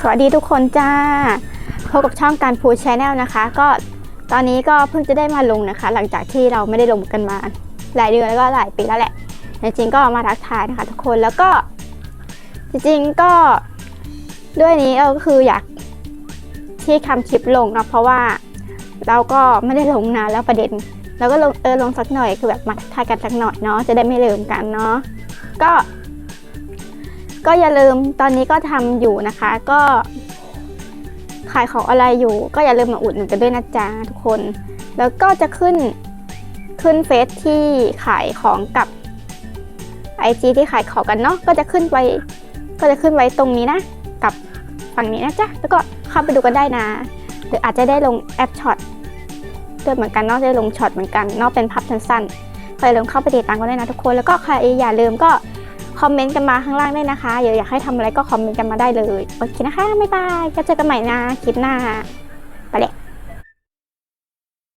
สวัสดีทุกคนจ้าพบกับช่องการพูดชแนลนะคะ ก็ตอนนี้ก็เพิ่งจะได้มาลงนะคะ หลังจากที่เราไม่ได้ลงกันมา หลายเดือนแล้วก็หลายปีแล้วแหละแต่จริงๆก็มาทักทายนะคะ ทุกคนแล้วก็จริงๆก็ด้วยนี้เราก็คืออยากที่ทำคลิปลงเนาะเพราะว่าเราก็ไม่ได้ลงนานแล้วประเด็นเราก็ลงเออลงสักหน่อยคือแบบมาทักทายกันสักหน่อยเนาะจะได้ไม่ลืมกันเนาะก็ ก็อย่าลืมตอนนี้ก็ทำอยู่นะคะ ก็ขายของอะไรอยู่ ก็อย่าลืมมาอุดหนุนกันด้วยนะจ๊ะทุกคน แล้วก็จะขึ้นขึ้นเฟซที่ขายของกับ IG ที่ขายของกันเนาะก็จะขึ้นไว้ก็จะขึ้นไว้ตรงนี้นะ กับฝั่งนี้นะจ๊ะแล้วก็เข้าไปดูกันได้นะ หรืออาจจะได้ลงแอปช็อตด้วยเหมือนกันเนาะได้ลงช็อตเหมือนกันเนาะเป็นพับสั้นๆใครลืมเข้าไปติดตามกันด้วยนะทุกคนแล้วก็ใครอย่าลืมก็ คอมเมนต์กันมาข้างล่างได้นะคะเดี๋ยวอยากให้ทำอะไรก็คอมเมนต์กันมาได้เลย โอเคนะคะ บ๊ายบายก็เจอกันใหม่นะคลิปหน้า ไปเลย